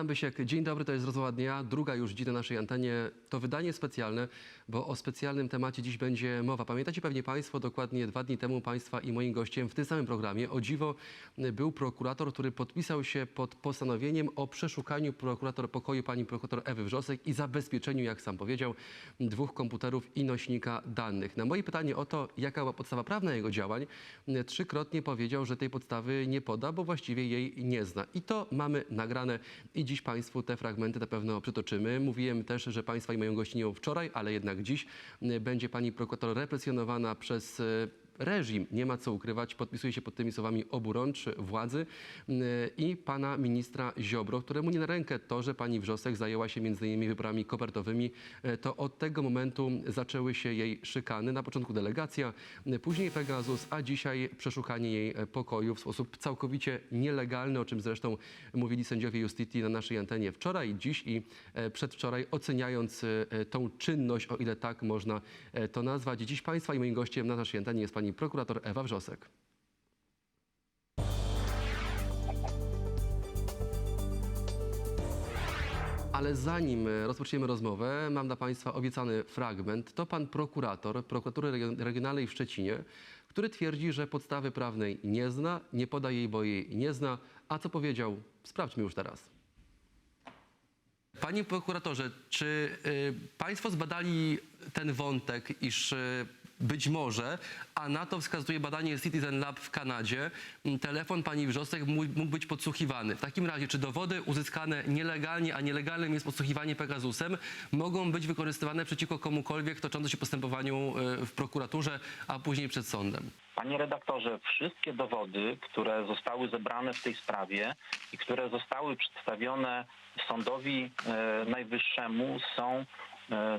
Adam Bysiek, dzień dobry, to jest rozmowa dnia, druga już dziś na naszej antenie. To wydanie specjalne, bo o specjalnym temacie dziś będzie mowa. Pamiętacie pewnie Państwo, dokładnie dwa dni temu Państwa i moim gościem w tym samym programie, o dziwo, był prokurator, który podpisał się pod postanowieniem o przeszukaniu prokurator pokoju pani prokurator Ewy Wrzosek i zabezpieczeniu, jak sam powiedział, dwóch komputerów i nośnika danych. Na moje pytanie o to, jaka była podstawa prawna jego działań, trzykrotnie powiedział, że tej podstawy nie poda, bo właściwie jej nie zna. I to mamy nagrane i dziś Państwu te fragmenty na pewno przytoczymy. Mówiłem też, że Państwa i moją gościnią wczoraj, ale jednak dziś y, będzie pani prokurator represjonowana przez y, reżim, nie ma co ukrywać, podpisuje się pod tymi słowami oburącz władzy y, i pana ministra Ziobro, któremu nie na rękę to, że pani Wrzosek zajęła się między innymi wyborami kopertowymi, y, to od tego momentu zaczęły się jej szykany. Na początku delegacja, y, później Pegasus, a dzisiaj przeszukanie jej e, pokoju w sposób całkowicie nielegalny, o czym zresztą mówili sędziowie Justitii na naszej antenie wczoraj, dziś i e, przedwczoraj, oceniając e, tą czynność, o ile tak można e, to nazwać. Dziś Państwa i moim gościem na naszej antenie jest pani prokurator Ewa Wrzosek. Ale zanim rozpoczniemy rozmowę, mam dla Państwa obiecany fragment. To pan prokurator prokuratury Region- regionalnej w Szczecinie, który twierdzi, że podstawy prawnej nie zna, nie poda jej, bo jej nie zna. A co powiedział? Sprawdźmy już teraz. Panie prokuratorze, czy y, Państwo zbadali ten wątek, iż y, być może, a na to wskazuje badanie Citizen Lab w Kanadzie, m, telefon pani Wrzosek mógł, być podsłuchiwany. W takim razie, czy dowody uzyskane nielegalnie, a nielegalnym jest podsłuchiwanie Pegasusem, mogą być wykorzystywane przeciwko komukolwiek toczące się postępowaniu y, w prokuraturze, a później przed sądem? Panie redaktorze, wszystkie dowody, które zostały zebrane w tej sprawie i które zostały przedstawione sądowi e, najwyższemu są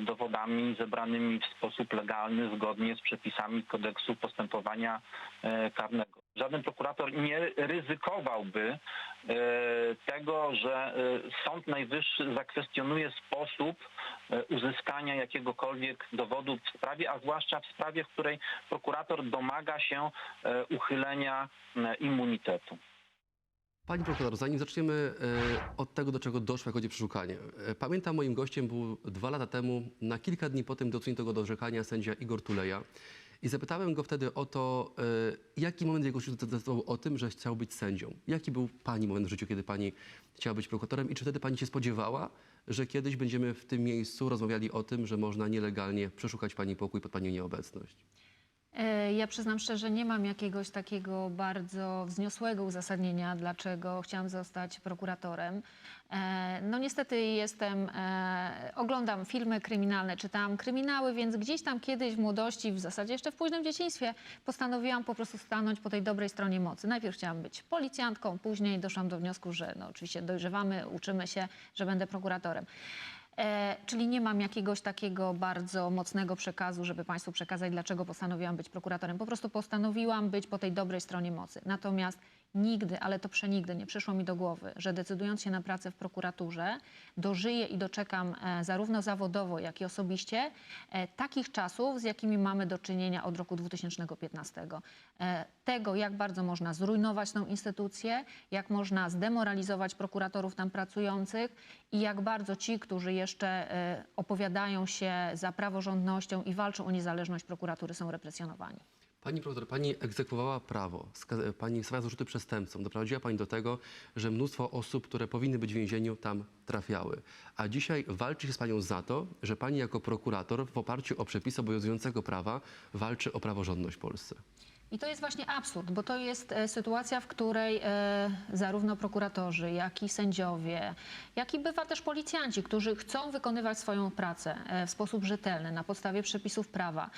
dowodami zebranymi w sposób legalny, zgodnie z przepisami kodeksu postępowania e, karnego. Żaden prokurator nie ryzykowałby e, tego, że e, Sąd Najwyższy zakwestionuje sposób e, uzyskania jakiegokolwiek dowodu w sprawie, a zwłaszcza w sprawie, w której prokurator domaga się e, uchylenia e, immunitetu. Pani prokurator, zanim zaczniemy e, od tego, do czego doszło, jak chodzi o przeszukanie. E, pamiętam, moim gościem był dwa lata temu, na kilka dni po tym do usuniętego do orzekania sędzia Igor Tuleja. I zapytałem go wtedy o to, e, jaki moment jego życiu zdecydował o tym, że chciał być sędzią. Jaki był pani moment w życiu, kiedy pani chciała być prokuratorem i czy wtedy pani się spodziewała, że kiedyś będziemy w tym miejscu rozmawiali o tym, że można nielegalnie przeszukać pani pokój pod pani nieobecność? E, Ja przyznam szczerze, nie mam jakiegoś takiego bardzo wzniosłego uzasadnienia, dlaczego chciałam zostać prokuratorem. E, No niestety jestem, e, oglądam filmy kryminalne, czytałam kryminały, więc gdzieś tam kiedyś w młodości, w zasadzie jeszcze w późnym dzieciństwie, postanowiłam po prostu stanąć po tej dobrej stronie mocy. Najpierw chciałam być policjantką, później doszłam do wniosku, że no oczywiście dojrzewamy, uczymy się, że będę prokuratorem. E, czyli nie mam jakiegoś takiego bardzo mocnego przekazu, żeby Państwu przekazać, dlaczego postanowiłam być prokuratorem. Po prostu postanowiłam być po tej dobrej stronie mocy. Natomiast nigdy, ale to przenigdy nie przyszło mi do głowy, że decydując się na pracę w prokuraturze, dożyję i doczekam e, zarówno zawodowo, jak i osobiście e, takich czasów, z jakimi mamy do czynienia od roku 2015. E, tego, jak bardzo można zrujnować tą instytucję, jak można zdemoralizować prokuratorów tam pracujących i jak bardzo ci, którzy jeszcze opowiadają się za praworządnością i walczą o niezależność prokuratury, są represjonowani. Pani prokurator, pani egzekwowała prawo, pani stawiała zarzuty przestępcom. Doprowadziła pani do tego, że mnóstwo osób, które powinny być w więzieniu, tam trafiały. A dzisiaj walczy się z panią za to, że pani jako prokurator w oparciu o przepisy obowiązującego prawa walczy o praworządność w Polsce. I to jest właśnie absurd, bo to jest e, sytuacja, w której e, zarówno prokuratorzy, jak i sędziowie, jak i bywa też policjanci, którzy chcą wykonywać swoją pracę e, w sposób rzetelny, na podstawie przepisów prawa,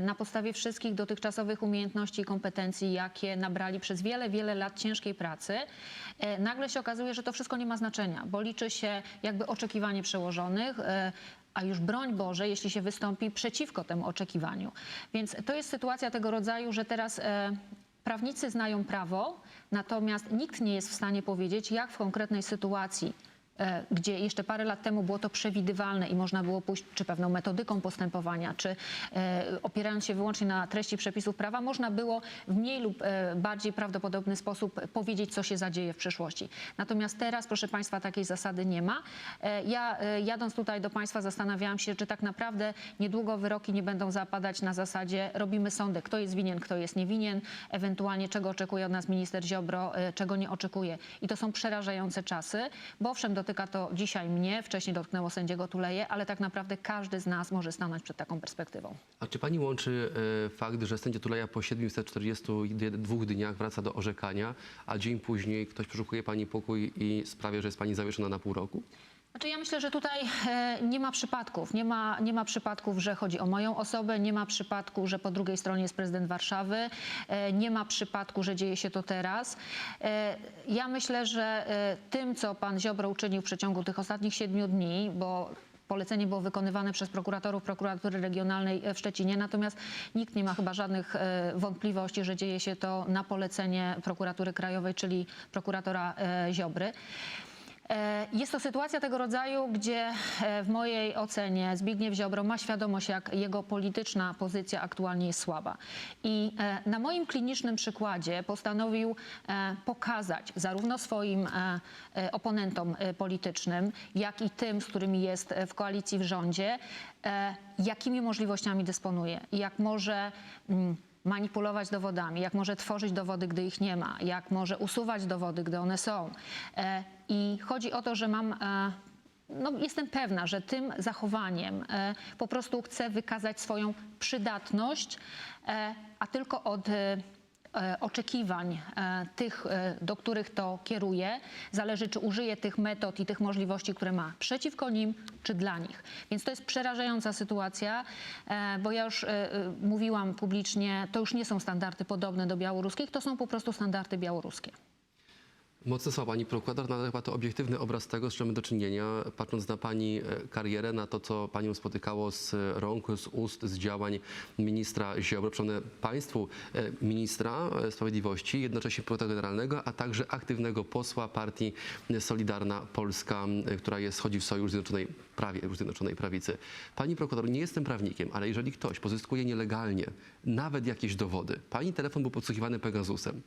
na podstawie wszystkich dotychczasowych umiejętności i kompetencji, jakie nabrali przez wiele, wiele lat ciężkiej pracy, nagle się okazuje, że to wszystko nie ma znaczenia, bo liczy się jakby oczekiwanie przełożonych, a już broń Boże, jeśli się wystąpi przeciwko temu oczekiwaniu. Więc to jest sytuacja tego rodzaju, że teraz e, prawnicy znają prawo, natomiast nikt nie jest w stanie powiedzieć, jak w konkretnej sytuacji gdzie jeszcze parę lat temu było to przewidywalne i można było pójść czy pewną metodyką postępowania, czy e, opierając się wyłącznie na treści przepisów prawa, można było w mniej lub e, bardziej prawdopodobny sposób powiedzieć, co się zadzieje w przyszłości. Natomiast teraz, proszę Państwa, takiej zasady nie ma. E, Ja e, jadąc tutaj do Państwa zastanawiałam się, czy tak naprawdę niedługo wyroki nie będą zapadać na zasadzie robimy sądy, kto jest winien, kto jest niewinien, ewentualnie czego oczekuje od nas minister Ziobro, e, czego nie oczekuje. I to są przerażające czasy, bo owszem dotyka to dzisiaj mnie, wcześniej dotknęło sędziego Tuleje, ale tak naprawdę każdy z nas może stanąć przed taką perspektywą. A czy pani łączy e, fakt, że sędzia Tuleja po 742 dniach wraca do orzekania, a dzień później ktoś przeszukuje pani pokój i sprawia, że jest pani zawieszona na pół roku? Znaczy ja myślę, że tutaj e, nie ma przypadków. Nie ma, nie ma przypadków, że chodzi o moją osobę, nie ma przypadku, że po drugiej stronie jest prezydent Warszawy, e, nie ma przypadku, że dzieje się to teraz. E, ja myślę, że tym, co pan Ziobro uczynił w przeciągu tych ostatnich siedmiu dni, bo Polecenie było wykonywane przez prokuratorów prokuratury regionalnej w Szczecinie, natomiast nikt nie ma chyba żadnych wątpliwości, że dzieje się to na polecenie prokuratury krajowej, czyli prokuratora Ziobry. E, Jest to sytuacja tego rodzaju, gdzie e, w mojej ocenie Zbigniew Ziobro ma świadomość, jak jego polityczna pozycja aktualnie jest słaba. I e, na moim klinicznym przykładzie postanowił pokazać zarówno swoim oponentom politycznym, jak i tym, z którymi jest w koalicji w rządzie, jakimi możliwościami dysponuje jak może. Manipulować dowodami, jak może tworzyć dowody, gdy ich nie ma, jak może usuwać dowody, gdy one są. E, I chodzi o to, że mam. e, No, jestem pewna, że tym zachowaniem e, po prostu chcę wykazać swoją przydatność, e, a tylko od e, oczekiwań e, tych, e, do których to kieruje, zależy, czy użyje tych metod i tych możliwości, które ma przeciwko nim, czy dla nich. Więc to jest przerażająca sytuacja, e, bo ja już e, e, mówiłam publicznie, to już nie są standardy podobne do białoruskich, to są po prostu standardy białoruskie. Mocne słowa pani prokurator, no ale chyba to obiektywny obraz tego, z czym mamy do czynienia, patrząc na pani e, karierę, na to, co panią spotykało z rąk, z ust, z działań ministra Ziobro. Przypomnę państwu e, ministra e, sprawiedliwości, jednocześnie prokuratora generalnego, a także aktywnego posła partii Solidarna Polska, która jest, chodzi w sojusz Zjednoczonej, prawie Zjednoczonej Prawicy. Pani prokurator, nie jestem prawnikiem, ale jeżeli ktoś pozyskuje nielegalnie nawet jakieś dowody, pani telefon był podsłuchiwany Pegasusem,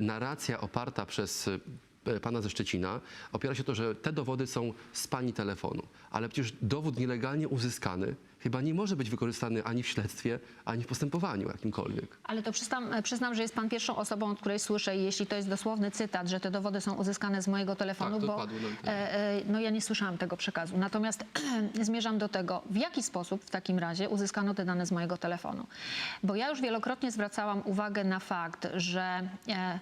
narracja oparta przez e, pana ze Szczecina opiera się to, że te dowody są z pani telefonu, ale przecież dowód nielegalnie uzyskany chyba nie może być wykorzystany ani w śledztwie, ani w postępowaniu jakimkolwiek. Ale to przyznam, przyznam, że jest pan pierwszą osobą, od której słyszę, jeśli to jest dosłowny cytat, że te dowody są uzyskane z mojego telefonu, Tak, bo e, e, no ja nie słyszałam tego przekazu. Natomiast zmierzam do tego, w jaki sposób w takim razie uzyskano te dane z mojego telefonu. Bo ja już wielokrotnie zwracałam uwagę na fakt, że e,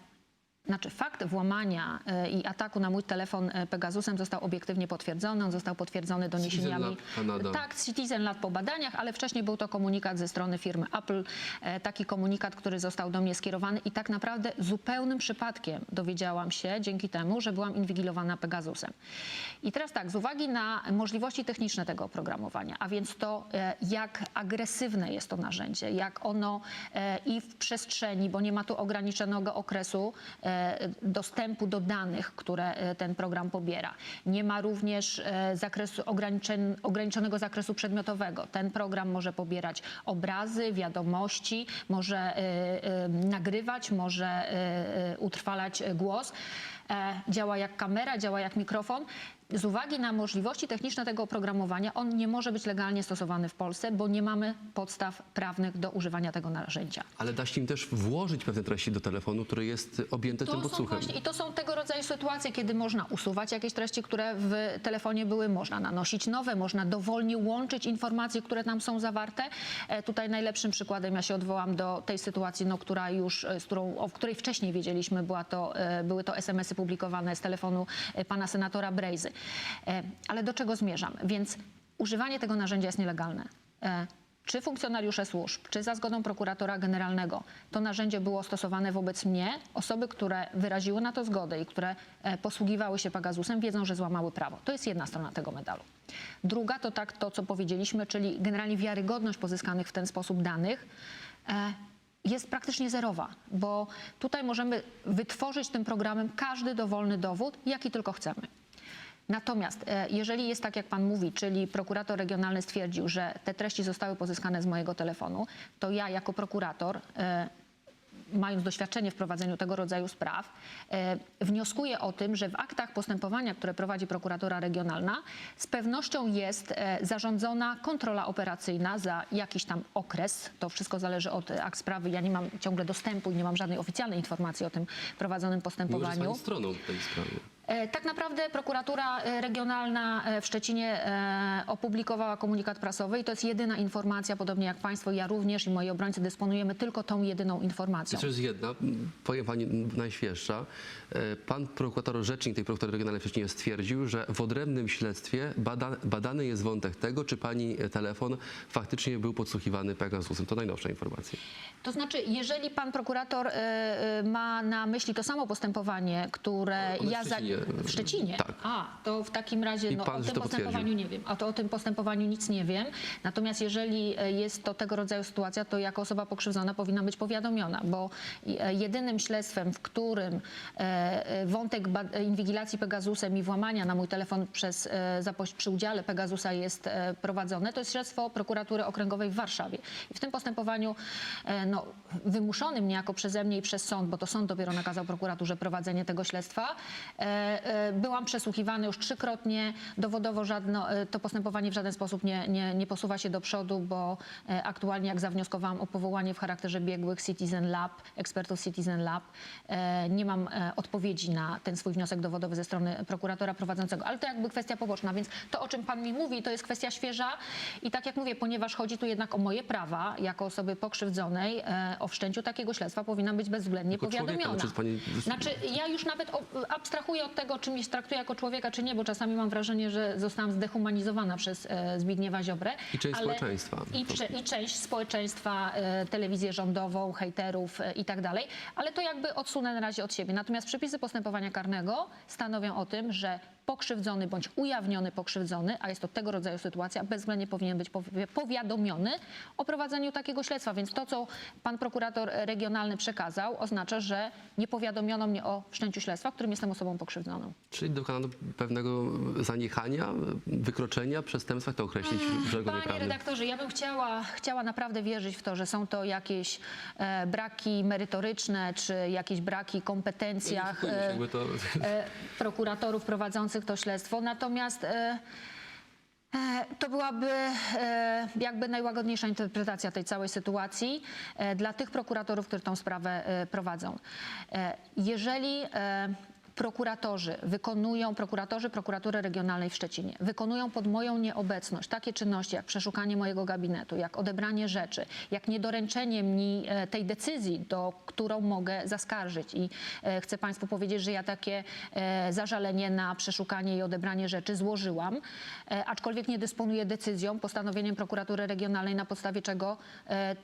znaczy fakt włamania e, i ataku na mój telefon e, Pegasusem został obiektywnie potwierdzony. On został potwierdzony doniesieniami. Lab. Tak, Citizen Lab po badaniach, ale wcześniej był to komunikat ze strony firmy Apple. E, Taki komunikat, który został do mnie skierowany i tak naprawdę zupełnym przypadkiem dowiedziałam się dzięki temu, że byłam inwigilowana Pegasusem. I teraz tak, z uwagi na możliwości techniczne tego oprogramowania, a więc to, jak agresywne jest to narzędzie, jak ono i w przestrzeni, bo nie ma tu ograniczonego okresu dostępu do danych, które e, ten program pobiera. Nie ma również e, zakresu ograniczonego zakresu przedmiotowego. Ten program może pobierać obrazy, wiadomości, może e, e, nagrywać, może e, e, utrwalać e, głos. E, Działa jak kamera, działa jak mikrofon. Z uwagi na możliwości techniczne tego oprogramowania, on nie może być legalnie stosowany w Polsce, bo nie mamy podstaw prawnych do używania tego narzędzia. Ale da się im też włożyć pewne treści do telefonu, który jest objęty tym To są podsłuchem. właśnie, I to są tego rodzaju sytuacje, kiedy można usuwać jakieś treści, które w telefonie były, można nanosić nowe, można dowolnie łączyć informacje, które tam są zawarte. E, tutaj najlepszym przykładem ja się odwołam do tej sytuacji, no, która już, e, z którą, o której wcześniej wiedzieliśmy, była to, e, były to SMS-y publikowane z telefonu pana senatora Brejzy. E, Ale do czego zmierzam? Więc używanie tego narzędzia jest nielegalne. E, czy funkcjonariusze służb, czy za zgodą prokuratora generalnego to narzędzie było stosowane wobec mnie, osoby, które wyraziły na to zgodę i które e, posługiwały się Pegasusem, wiedzą, że złamały prawo. To jest jedna strona tego medalu. Druga to tak to, co powiedzieliśmy, czyli generalnie wiarygodność pozyskanych w ten sposób danych. Jest praktycznie zerowa, bo tutaj możemy wytworzyć tym programem każdy dowolny dowód, jaki tylko chcemy. Natomiast e, jeżeli jest tak, jak pan mówi, czyli prokurator regionalny stwierdził, że te treści zostały pozyskane z mojego telefonu, to ja jako prokurator e, mając doświadczenie w prowadzeniu tego rodzaju spraw, e, wnioskuję o tym, że w aktach postępowania, które prowadzi prokuratura regionalna, z pewnością jest e, zarządzona kontrola operacyjna za jakiś tam okres. To wszystko zależy od akt sprawy. Ja nie mam ciągle dostępu i nie mam żadnej oficjalnej informacji o tym prowadzonym Mimo, że jest postępowaniu. stroną tej sprawy. E, Tak naprawdę prokuratura e, regionalna e, w Szczecinie opublikowała komunikat prasowy i to jest jedyna informacja, podobnie jak Państwo, ja również i moi obrońcy dysponujemy tylko tą jedyną informacją. Jeszcze jest jedna, powiem pani najświeższa. Pan prokurator, rzecznik tej prokuratury regionalnej w Szczecinie stwierdził, że w odrębnym śledztwie bada, badany jest wątek tego, czy pani telefon faktycznie był podsłuchiwany Pegasusem. To najnowsza informacja. To znaczy, jeżeli pan prokurator ma na myśli to samo postępowanie, które ja Szczecinie, w Szczecinie. tak. A, to w takim razie I no, pan, o tym postępowaniu nie wiem. A to o tym postępowaniu nic nie wiem. Natomiast jeżeli e, jest to tego rodzaju sytuacja, to jako osoba pokrzywdzona powinna być powiadomiona, bo e, jedynym śledztwem, w którym e, wątek inwigilacji Pegasusem i włamania na mój telefon przez, przy udziale Pegasusa jest prowadzone, to jest śledztwo prokuratury okręgowej w Warszawie. I w tym postępowaniu no, wymuszonym niejako przeze mnie i przez sąd, bo to sąd dopiero nakazał prokuraturze prowadzenie tego śledztwa, e, byłam przesłuchiwana już trzykrotnie. Dowodowo żadno, e, to postępowanie w żaden sposób nie, nie, nie posuwa się do przodu, bo e, aktualnie jak zawnioskowałam o powołanie w charakterze biegłych Citizen Lab, ekspertów Citizen Lab, nie mam odpowiedzi na ten swój wniosek dowodowy ze strony prokuratora prowadzącego. Ale to jakby kwestia poboczna, więc to, o czym pan mi mówi, to jest kwestia świeża i tak jak mówię, ponieważ chodzi tu jednak o moje prawa jako osoby pokrzywdzonej, o wszczęciu takiego śledztwa powinnam być bezwzględnie człowieka, powiadomiona. czy jest pani- Znaczy, ja już nawet abstrahuję od tego, czy mnie się traktuje jako człowieka, czy nie, bo czasami mam wrażenie, że zostałam zdehumanizowana przez e, Zbigniewa Ziobrę. I część społeczeństwa. I, I część społeczeństwa, e, telewizję rządową, hejterów e, i tak dalej. Ale to jakby odsunę na razie od siebie. Natomiast przepisy postępowania karnego stanowią o tym, że pokrzywdzony bądź ujawniony pokrzywdzony, a jest to tego rodzaju sytuacja, bezwzględnie powinien być powi- powiadomiony o prowadzeniu takiego śledztwa. Więc to, co pan prokurator regionalny przekazał, oznacza, że nie powiadomiono mnie o wszczęciu śledztwa, w którym jestem osobą pokrzywdzoną. Czyli dokonano pewnego zaniechania, wykroczenia, przestępstwa, to określić w żargonie Panie prawnym? redaktorze, ja bym chciała, chciała naprawdę wierzyć w to, że są to jakieś e, braki merytoryczne, czy jakieś braki kompetencjach e, e, prokuratorów prowadzących to śledztwo. Natomiast e, e, to byłaby e, jakby najłagodniejsza interpretacja tej całej sytuacji dla tych prokuratorów, którzy tą sprawę prowadzą. Jeżeli prokuratorzy wykonują, prokuratorzy prokuratury regionalnej w Szczecinie wykonują pod moją nieobecność takie czynności jak przeszukanie mojego gabinetu, jak odebranie rzeczy, jak niedoręczenie mi e, tej decyzji, do którą mogę zaskarżyć. I e, chcę Państwu powiedzieć, że ja takie e, zażalenie na przeszukanie i odebranie rzeczy złożyłam, aczkolwiek nie dysponuję decyzją, postanowieniem prokuratury regionalnej, na podstawie czego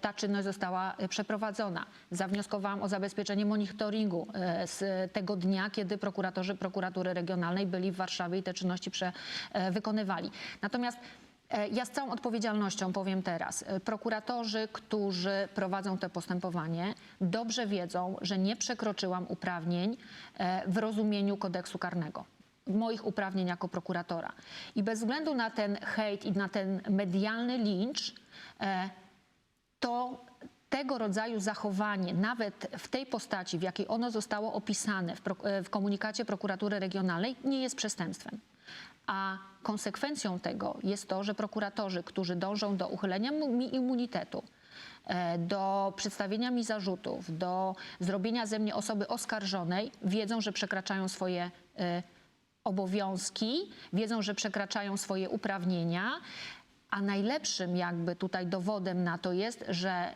ta czynność została przeprowadzona. Zawnioskowałam o zabezpieczenie monitoringu z tego dnia, kiedy prokuratorzy prokuratury regionalnej byli w Warszawie i te czynności prze, e, wykonywali. Natomiast e, ja z całą odpowiedzialnością powiem teraz, e, prokuratorzy, którzy prowadzą to postępowanie, dobrze wiedzą, że nie przekroczyłam uprawnień w rozumieniu kodeksu karnego moich uprawnień jako prokuratora. I bez względu na ten hejt i na ten medialny lincz, to tego rodzaju zachowanie, nawet w tej postaci, w jakiej ono zostało opisane w, pro- e, w komunikacie prokuratury regionalnej, nie jest przestępstwem. A konsekwencją tego jest to, że prokuratorzy, którzy dążą do uchylenia mi immunitetu, e, do przedstawienia mi zarzutów, do zrobienia ze mnie osoby oskarżonej, wiedzą, że przekraczają swoje e, obowiązki, wiedzą, że przekraczają swoje uprawnienia, a najlepszym jakby tutaj dowodem na to jest, że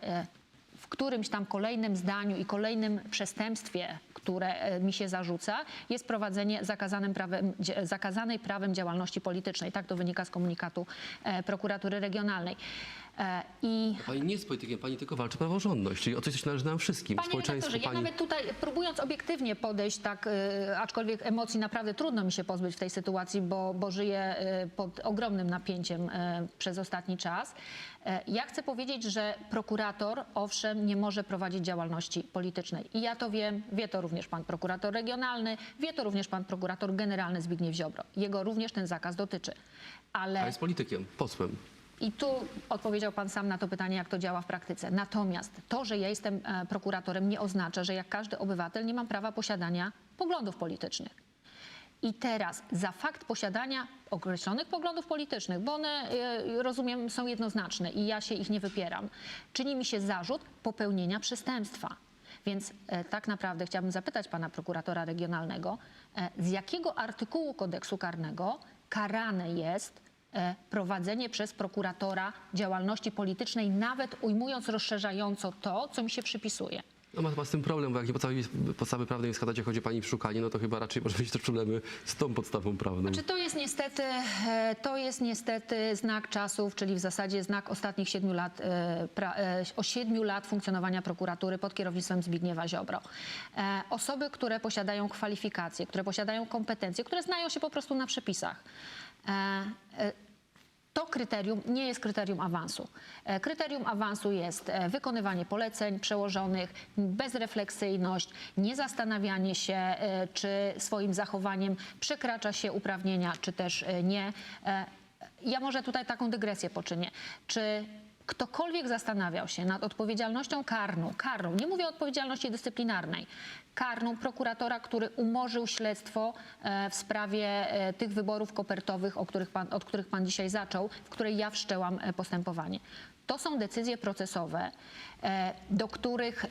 w którymś tam kolejnym zdaniu i kolejnym przestępstwie, które e, mi się zarzuca, jest prowadzenie zakazanym prawem, zakazanej prawem działalności politycznej. Tak to wynika z komunikatu e, prokuratury regionalnej. E, I Pani nie jest politykiem, pani tylko walczy o praworządność, czyli o coś, co należy nam wszystkim, Panie społeczeństwu. redaktorze, ja pani... nawet tutaj próbując obiektywnie podejść, tak, y, aczkolwiek emocji naprawdę trudno mi się pozbyć w tej sytuacji, bo, bo żyję y, pod ogromnym napięciem y, przez ostatni czas. E, Ja chcę powiedzieć, że prokurator owszem nie może prowadzić działalności politycznej. I ja to wiem, wie to również pan prokurator regionalny, wie to również pan prokurator generalny Zbigniew Ziobro. Jego również ten zakaz dotyczy. Ale A jest politykiem, posłem. I tu odpowiedział Pan sam na to pytanie, jak to działa w praktyce. Natomiast to, że ja jestem e, prokuratorem, nie oznacza, że jak każdy obywatel nie mam prawa posiadania poglądów politycznych. I teraz za fakt posiadania określonych poglądów politycznych, bo one, e, rozumiem, są jednoznaczne i ja się ich nie wypieram, czyni mi się zarzut popełnienia przestępstwa. Więc e, tak naprawdę chciałabym zapytać pana prokuratora regionalnego, z jakiego artykułu kodeksu karnego karane jest prowadzenie przez prokuratora działalności politycznej, nawet ujmując rozszerzająco to, co mi się przypisuje. No ma, ma z tym problem, bo jak nie podstawy, podstawy prawnej wskazać, jak chodzi o pani w szukanie, no to chyba raczej może mieć też problemy z tą podstawą prawną. Czy to jest niestety, e, to jest niestety znak czasów, czyli w zasadzie znak ostatnich siedmiu lat, e, pra, e, o siedmiu lat funkcjonowania prokuratury pod kierownictwem Zbigniewa Ziobro. E, Osoby, które posiadają kwalifikacje, które posiadają kompetencje, które znają się po prostu na przepisach. E, e, to kryterium nie jest kryterium awansu. E, Kryterium awansu jest wykonywanie poleceń przełożonych, bezrefleksyjność, niezastanawianie się, czy swoim zachowaniem przekracza się uprawnienia, czy też nie. Ja może tutaj taką dygresję poczynię. Czy ktokolwiek zastanawiał się nad odpowiedzialnością karną, karną, nie mówię o odpowiedzialności dyscyplinarnej, karną prokuratora, który umorzył śledztwo e, w sprawie e, tych wyborów kopertowych, o których pan, od których pan dzisiaj zaczął, w której ja wszczęłam e, postępowanie. To są decyzje procesowe, do których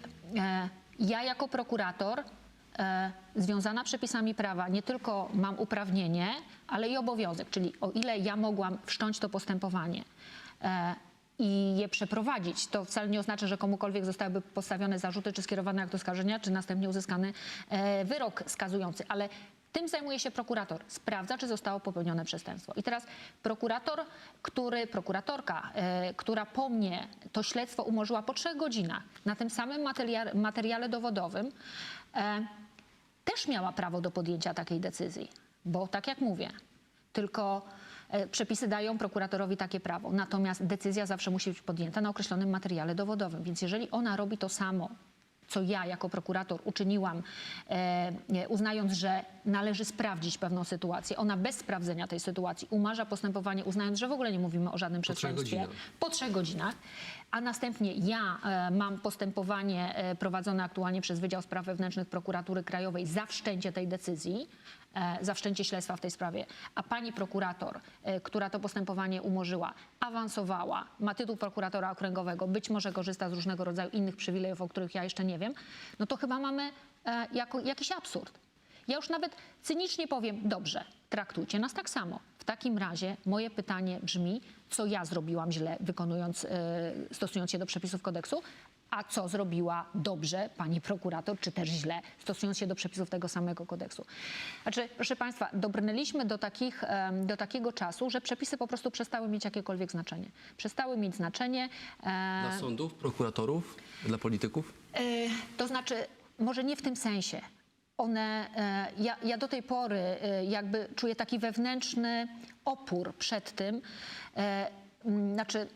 ja jako prokurator związana przepisami prawa nie tylko mam uprawnienie, ale i obowiązek, czyli o ile ja mogłam wszcząć to postępowanie i je przeprowadzić, to wcale nie oznacza, że komukolwiek zostałyby postawione zarzuty, czy skierowane akt oskarżenia, czy następnie uzyskany e, wyrok skazujący, ale tym zajmuje się prokurator. Sprawdza, czy zostało popełnione przestępstwo. I teraz prokurator, który, prokuratorka, e, która po mnie to śledztwo umorzyła po trzech godzinach na tym samym materia- materiale dowodowym, e, też miała prawo do podjęcia takiej decyzji. Bo tak jak mówię, tylko przepisy dają prokuratorowi takie prawo. Natomiast decyzja zawsze musi być podjęta na określonym materiale dowodowym. Więc jeżeli ona robi to samo, co ja jako prokurator uczyniłam, e, e, uznając, że należy sprawdzić pewną sytuację, ona bez sprawdzenia tej sytuacji umarza postępowanie, uznając, że w ogóle nie mówimy o żadnym przestępstwie po trzech godzinach, a następnie ja e, mam postępowanie e, prowadzone aktualnie przez Wydział Spraw Wewnętrznych Prokuratury Krajowej za wszczęcie tej decyzji, e, za wszczęcie śledztwa w tej sprawie, a pani prokurator, która to postępowanie umorzyła, awansowała, ma tytuł prokuratora okręgowego, być może korzysta z różnego rodzaju innych przywilejów, o których ja jeszcze nie wiem, no to chyba mamy jako, jakiś absurd. Ja już nawet cynicznie powiem, dobrze, traktujcie nas tak samo. W takim razie moje pytanie brzmi, co ja zrobiłam źle, wykonując, e, stosując się do przepisów kodeksu, a co zrobiła dobrze pani prokurator, czy też źle, stosując się do przepisów tego samego kodeksu. Znaczy, proszę Państwa, dobrnęliśmy do, takich, do takiego czasu, że przepisy po prostu przestały mieć jakiekolwiek znaczenie. Przestały mieć znaczenie. e, Dla sądów, prokuratorów, dla polityków? E, To znaczy, może nie w tym sensie. One, e, ja, ja do tej pory e, jakby czuję taki wewnętrzny opór przed tym, e, znaczy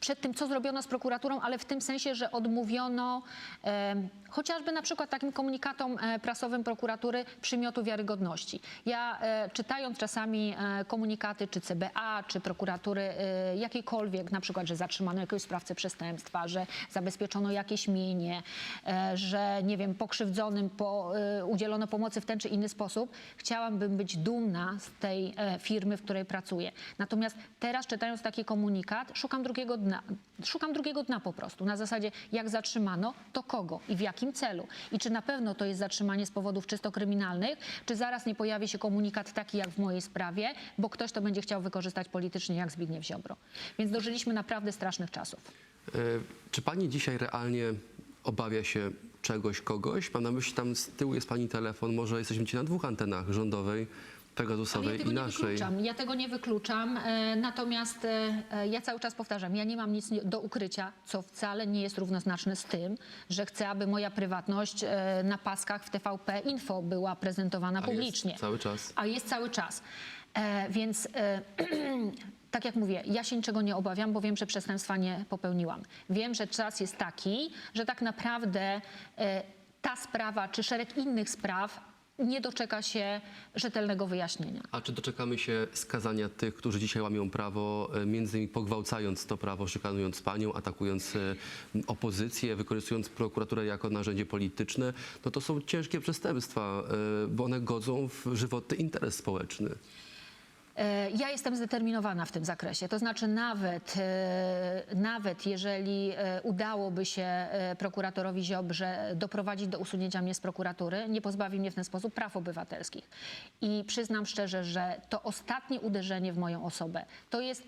przed tym, co zrobiono z prokuraturą, ale w tym sensie, że odmówiono e, chociażby na przykład takim komunikatom e, prasowym prokuratury przymiotu wiarygodności. Ja e, czytając czasami e, komunikaty czy CBA, czy prokuratury e, jakiejkolwiek, na przykład, że zatrzymano jakiegoś sprawcę przestępstwa, że zabezpieczono jakieś mienie, e, że nie wiem, pokrzywdzonym po, e, udzielono pomocy w ten czy inny sposób, chciałabym być dumna z tej e, firmy, w której pracuję. Natomiast teraz czytając taki komunikat, szukam drugiego dna. Szukam drugiego dna po prostu. Na zasadzie, jak zatrzymano, to kogo i w jakim celu. I czy na pewno to jest zatrzymanie z powodów czysto kryminalnych, czy zaraz nie pojawi się komunikat taki jak w mojej sprawie, bo ktoś to będzie chciał wykorzystać politycznie jak Zbigniew Ziobro. Więc dożyliśmy naprawdę strasznych czasów. E, Czy pani dzisiaj realnie obawia się czegoś, kogoś? Mam na myśli, tam z tyłu jest pani telefon, może jesteśmy ci na dwóch antenach rządowej. Pegasusowej ja i nie naszej. wykluczam. Ja tego nie wykluczam. E, natomiast e, e, ja cały czas powtarzam, ja nie mam nic do ukrycia, co wcale nie jest równoznaczne z tym, że chcę, aby moja prywatność e, na paskach w TVP Info była prezentowana A jest publicznie. cały czas. A jest cały czas. E, więc e, tak jak mówię, ja się niczego nie obawiam, bo wiem, że przestępstwa nie popełniłam. Wiem, że czas jest taki, że tak naprawdę e, ta sprawa czy szereg innych spraw nie doczeka się rzetelnego wyjaśnienia. A czy doczekamy się skazania tych, którzy dzisiaj łamią prawo, e, między innymi pogwałcając to prawo, szykanując panią, atakując e, opozycję, wykorzystując prokuraturę jako narzędzie polityczne? No to są ciężkie przestępstwa, e, bo one godzą w żywotny interes społeczny. E, Ja jestem zdeterminowana w tym zakresie. To znaczy, nawet, e, nawet jeżeli e, udałoby się prokuratorowi Ziobrze doprowadzić do usunięcia mnie z prokuratury, nie pozbawi mnie w ten sposób praw obywatelskich. I przyznam szczerze, że to ostatnie uderzenie w moją osobę to jest,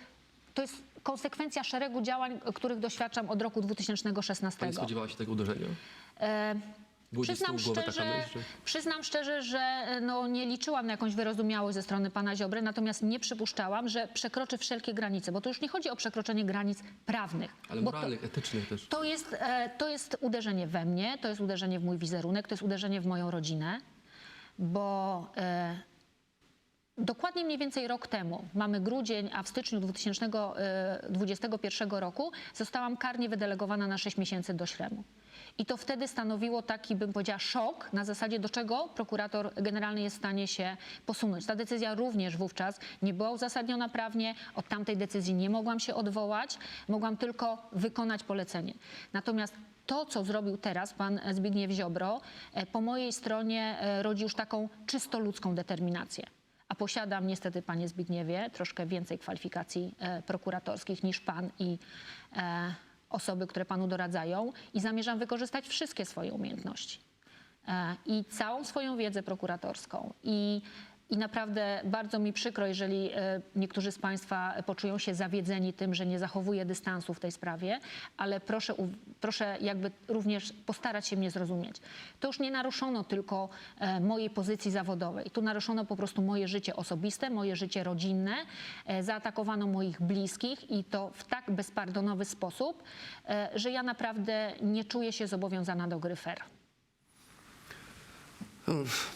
to jest konsekwencja szeregu działań, których doświadczam od roku 2016. Pani spodziewała się tego uderzenia? E, Przyznam taka szczerze, myśl, przyznam szczerze, że e, no, nie liczyłam na jakąś wyrozumiałość ze strony pana Ziobry, natomiast nie przypuszczałam, że przekroczy wszelkie granice, bo to już nie chodzi o przekroczenie granic prawnych. Ale to, moralnych, etycznych też. to, jest, e, to jest uderzenie we mnie, to jest uderzenie w mój wizerunek, to jest uderzenie w moją rodzinę, bo e, Dokładnie mniej więcej rok temu, mamy grudzień, a w styczniu 2021 roku zostałam karnie wydelegowana na 6 miesięcy do Śremu. I to wtedy stanowiło taki, bym powiedziała, szok na zasadzie, do czego prokurator generalny jest w stanie się posunąć. Ta decyzja również wówczas nie była uzasadniona prawnie, od tamtej decyzji nie mogłam się odwołać, mogłam tylko wykonać polecenie. Natomiast to, co zrobił teraz pan Zbigniew Ziobro, e, po mojej stronie e, rodzi już taką czysto ludzką determinację. A posiadam niestety, panie Zbigniewie, troszkę więcej kwalifikacji e, prokuratorskich niż pan i osoby, które panu doradzają i zamierzam wykorzystać wszystkie swoje umiejętności e, i całą swoją wiedzę prokuratorską. I, I naprawdę bardzo mi przykro, jeżeli e, niektórzy z Państwa poczują się zawiedzeni tym, że nie zachowuję dystansu w tej sprawie, ale proszę, proszę jakby również postarać się mnie zrozumieć. To już nie naruszono tylko e, mojej pozycji zawodowej. Tu naruszono po prostu moje życie osobiste, moje życie rodzinne, e, zaatakowano moich bliskich i to w tak bezpardonowy sposób, że ja naprawdę nie czuję się zobowiązana do gry fair.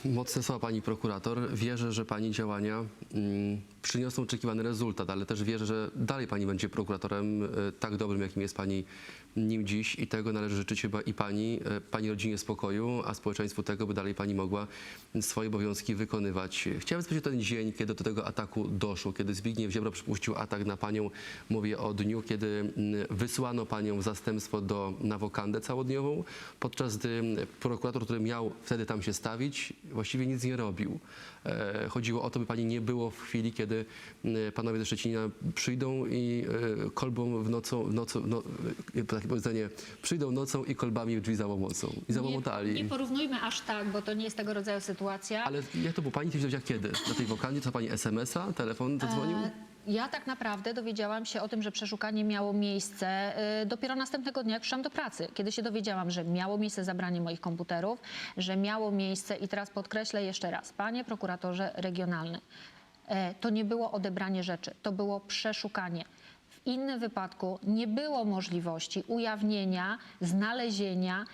Mocne słowa pani prokurator. Wierzę, że pani działania mm, przyniosą oczekiwany rezultat, ale też wierzę, że dalej pani będzie prokuratorem e, tak dobrym, jakim jest pani nim dziś i tego należy życzyć chyba i pani, e, pani rodzinie spokoju, a społeczeństwu tego, by dalej pani mogła swoje obowiązki wykonywać. Chciałem spytać o ten dzień, kiedy do tego ataku doszło, kiedy Zbigniew Ziobro przypuścił atak na panią. Mówię o dniu, kiedy wysłano panią w zastępstwo do, na wokandę całodniową, podczas gdy prokurator, który miał wtedy tam się stawić, właściwie nic nie robił. E, Chodziło o to, by pani nie było w chwili, kiedy m, panowie ze Szczecina przyjdą i e, kolbą w nocą, w nocą no, e, takie powiedzenie, przyjdą nocą i kolbami w drzwi załomocą. I załomotali. Nie, nie porównujmy aż tak, bo to nie jest tego rodzaju sytuacja. Ale jak to było? Pani się dowiedziała kiedy? Na tej wokandzie? Co pani SMS-a? Telefon zadzwonił? E, Ja tak naprawdę dowiedziałam się o tym, że przeszukanie miało miejsce e, dopiero następnego dnia, jak przyszłam do pracy. Kiedy się dowiedziałam, że miało miejsce zabranie moich komputerów, że miało miejsce, i teraz podkreślę jeszcze raz, panie prokuratorze regionalny, e, to nie było odebranie rzeczy, to było przeszukanie. W innym wypadku nie było możliwości ujawnienia, znalezienia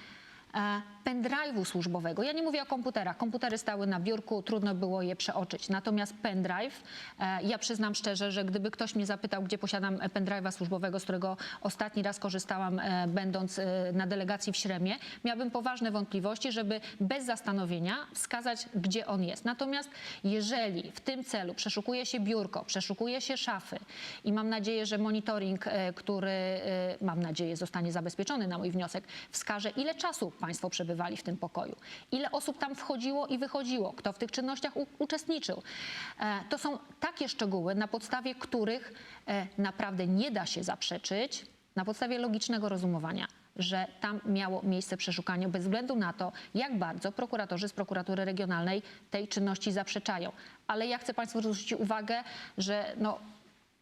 pendrive'u służbowego. Ja nie mówię o komputerach. Komputery stały na biurku, trudno było je przeoczyć. Natomiast pendrive, e, ja przyznam szczerze, że gdyby ktoś mnie zapytał, gdzie posiadam e, pendrive'a służbowego, z którego ostatni raz korzystałam, e, będąc e, na delegacji w Śremie, miałbym poważne wątpliwości, żeby bez zastanowienia wskazać, gdzie on jest. Natomiast jeżeli w tym celu przeszukuje się biurko, przeszukuje się szafy i mam nadzieję, że monitoring, e, który e, mam nadzieję zostanie zabezpieczony na mój wniosek, wskaże, ile czasu Państwo przebywali w tym pokoju, ile osób tam wchodziło i wychodziło, kto w tych czynnościach uczestniczył. E, To są takie szczegóły, na podstawie których e, naprawdę nie da się zaprzeczyć, na podstawie logicznego rozumowania, że tam miało miejsce przeszukanie bez względu na to, jak bardzo prokuratorzy z prokuratury regionalnej tej czynności zaprzeczają. Ale ja chcę Państwu zwrócić uwagę, że no,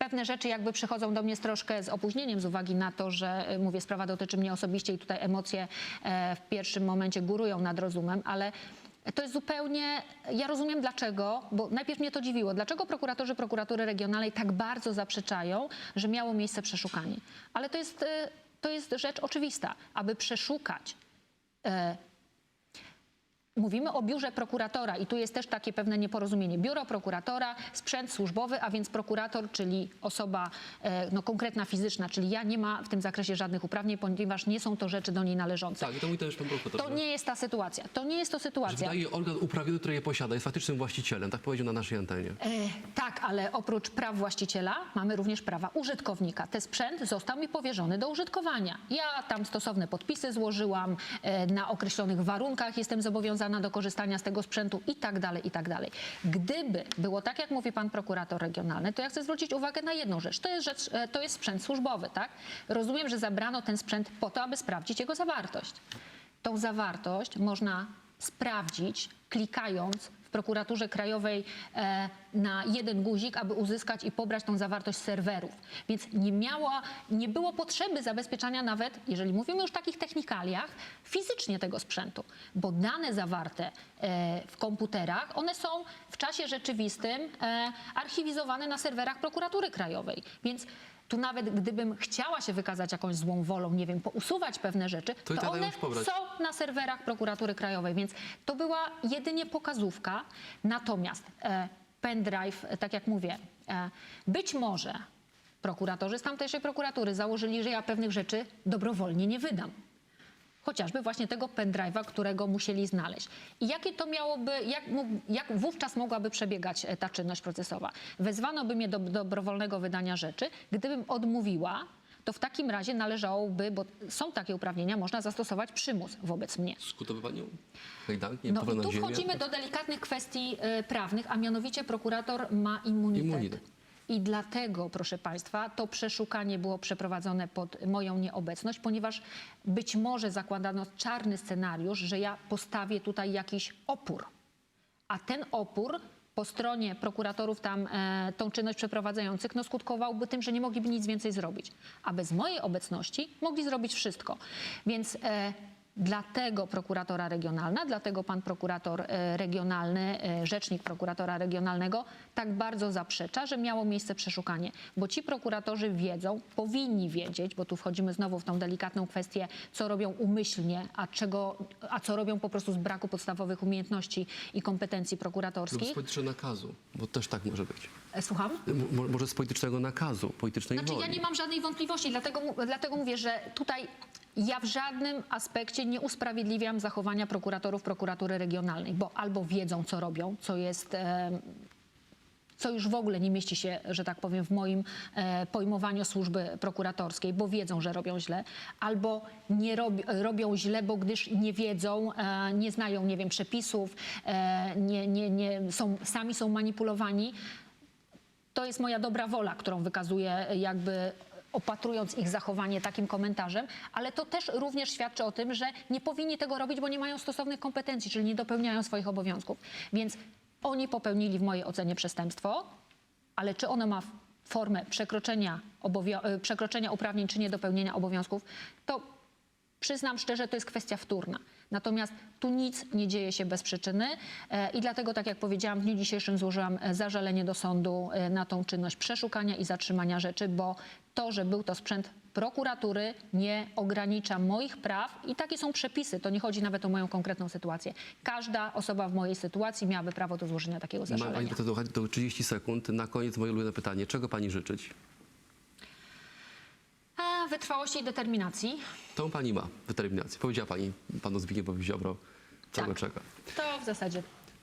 Pewne rzeczy jakby przychodzą do mnie z troszkę z opóźnieniem z uwagi na to, że y, mówię, sprawa dotyczy mnie osobiście i tutaj emocje e, w pierwszym momencie górują nad rozumem, ale To jest zupełnie, ja rozumiem dlaczego, bo najpierw mnie to dziwiło, dlaczego prokuratorzy prokuratury regionalnej tak bardzo zaprzeczają, że miało miejsce przeszukanie. Ale to jest, e, to jest rzecz oczywista, aby przeszukać e, Mówimy o biurze prokuratora i tu jest też takie pewne nieporozumienie. Biuro prokuratora, sprzęt służbowy, a więc prokurator, czyli osoba e, no, konkretna, fizyczna, czyli ja nie ma w tym zakresie żadnych uprawnień, ponieważ nie są to rzeczy do niej należące. Tak, i to mówi też pan prokurator. To że- nie jest ta sytuacja. To nie jest to że sytuacja. wydaje organ uprawniony, który je posiada, jest faktycznym właścicielem, tak powiedział na naszej antenie. E, tak, ale oprócz praw właściciela mamy również prawa użytkownika. Ten sprzęt został mi powierzony do użytkowania. Ja tam stosowne podpisy złożyłam, e, na określonych warunkach jestem zobowiązana do korzystania z tego sprzętu i tak dalej, i tak dalej. Gdyby było tak, jak mówi pan prokurator regionalny, to ja chcę zwrócić uwagę na jedną rzecz. To jest, rzecz, e, to jest sprzęt służbowy, tak? Rozumiem, że zabrano ten sprzęt po to, aby sprawdzić jego zawartość. Tą zawartość można sprawdzić klikając prokuraturze krajowej e, na jeden guzik, aby uzyskać i pobrać tą zawartość serwerów. Więc nie miała, nie było potrzeby zabezpieczania nawet, jeżeli mówimy już o takich technikaliach, fizycznie tego sprzętu, bo dane zawarte e, w komputerach, one są w czasie rzeczywistym e, archiwizowane na serwerach prokuratury krajowej. Więc tu nawet gdybym chciała się wykazać jakąś złą wolą, nie wiem, pousuwać pewne rzeczy, To to, tak one już pobrać. są na serwerach prokuratury krajowej, więc to była jedynie pokazówka. Natomiast e, pendrive, e, tak jak mówię, e, być może prokuratorzy z tamtejszej prokuratury założyli, że ja pewnych rzeczy dobrowolnie nie wydam. Chociażby właśnie tego pendrive'a, którego musieli znaleźć. I jakie to miałoby, jak, jak wówczas mogłaby przebiegać e, ta czynność procesowa? Wezwano by mnie do dobrowolnego wydania rzeczy. Gdybym odmówiła, to w takim razie należałoby, bo są takie uprawnienia, można zastosować przymus wobec mnie. Skutowy panią? Kajdanki, nie No i tu ziemię. wchodzimy do delikatnych kwestii e, prawnych, a mianowicie prokurator ma immunitet. Immunitet. I dlatego, proszę Państwa, to przeszukanie było przeprowadzone pod moją nieobecność, ponieważ być może zakładano czarny scenariusz, że ja postawię tutaj jakiś opór. A ten opór po stronie prokuratorów tam e, tą czynność przeprowadzających no, skutkowałby tym, że nie mogliby nic więcej zrobić. A bez mojej obecności mogli zrobić wszystko. Więc e, dlatego prokuratora regionalna, dlatego pan prokurator e, regionalny, e, rzecznik prokuratora regionalnego tak bardzo zaprzecza, że miało miejsce przeszukanie. Bo ci prokuratorzy wiedzą, powinni wiedzieć, bo tu wchodzimy znowu w tą delikatną kwestię, co robią umyślnie, a, czego, a co robią po prostu z braku podstawowych umiejętności i kompetencji Lub z prokuratorskich. politycznego nakazu, bo też tak może być. E, Słucham? Mo- może z politycznego nakazu, politycznej Znaczy woli. ja nie mam żadnej wątpliwości, dlatego, dlatego mówię, że tutaj ja w żadnym aspekcie nie usprawiedliwiam zachowania prokuratorów prokuratury regionalnej, bo albo wiedzą, co robią, co jest... em, co już w ogóle nie mieści się, że tak powiem, w moim e, pojmowaniu służby prokuratorskiej, bo wiedzą, że robią źle, albo nie robi, robią źle, bo gdyż nie wiedzą, e, nie znają, nie wiem, przepisów, e, nie, nie, nie, są, sami są manipulowani. To jest moja dobra wola, którą wykazuję jakby opatrując ich zachowanie takim komentarzem, ale to też również świadczy o tym, że nie powinni tego robić, bo nie mają stosownych kompetencji, czyli nie dopełniają swoich obowiązków. Więc oni popełnili w mojej ocenie przestępstwo, ale czy ono ma formę przekroczenia, e, przekroczenia uprawnień czy niedopełnienia obowiązków, to przyznam szczerze, to jest kwestia wtórna. Natomiast tu nic nie dzieje się bez przyczyny e, i dlatego, tak jak powiedziałam, w dniu dzisiejszym złożyłam e, zażalenie do sądu e, na tą czynność przeszukania i zatrzymania rzeczy, bo to, że był to sprzęt prokuratury nie ogranicza moich praw i takie są przepisy. To nie chodzi nawet o moją konkretną sytuację. Każda osoba w mojej sytuacji miałaby prawo do złożenia takiego Ma pani zażalenia. do tego do 30 sekund. Na koniec moje ulubione pytanie. Czego pani życzyć? A, wytrwałości i determinacji. Tą pani ma determinację. Powiedziała pani panu Zbigniewowi Ziobro, czego Tak. czeka. To w zasadzie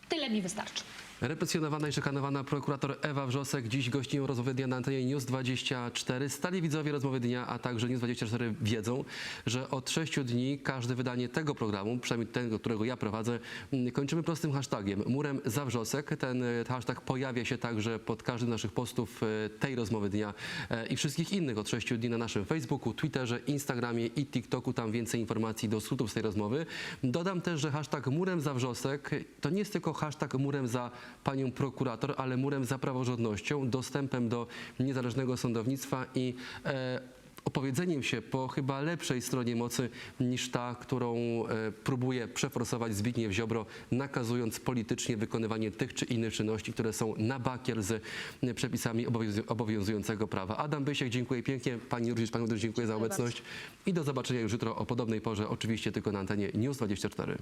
tyle mi wystarczy. Represjonowana i szykanowana prokurator Ewa Wrzosek dziś gościnią rozmowy dnia na antenie News 24. Stali widzowie rozmowy dnia, a także News 24 wiedzą, że od sześciu dni każde wydanie tego programu, przynajmniej tego, którego ja prowadzę, mm, kończymy prostym hashtagiem murem za Wrzosek. Ten e, hashtag pojawia się także pod każdym z naszych postów e, tej rozmowy dnia e, i wszystkich innych od sześciu dni na naszym Facebooku, Twitterze, Instagramie i TikToku. Tam więcej informacji do skrótów z tej rozmowy. Dodam też, że hashtag murem za Wrzosek to nie jest tylko hashtag murem za panią prokurator, ale murem za praworządnością, dostępem do niezależnego sądownictwa i e, opowiedzeniem się po chyba lepszej stronie mocy niż ta, którą e, próbuje przeforsować Zbigniew Ziobro, nakazując politycznie wykonywanie tych czy innych czynności, które są na bakier z e, przepisami obowiązu- obowiązującego prawa. Adam Bysiek, dziękuję pięknie. Pani Jurgicz, Panu też dziękuję za Dziękuję obecność i do zobaczenia już jutro o podobnej porze, oczywiście tylko na antenie News 24.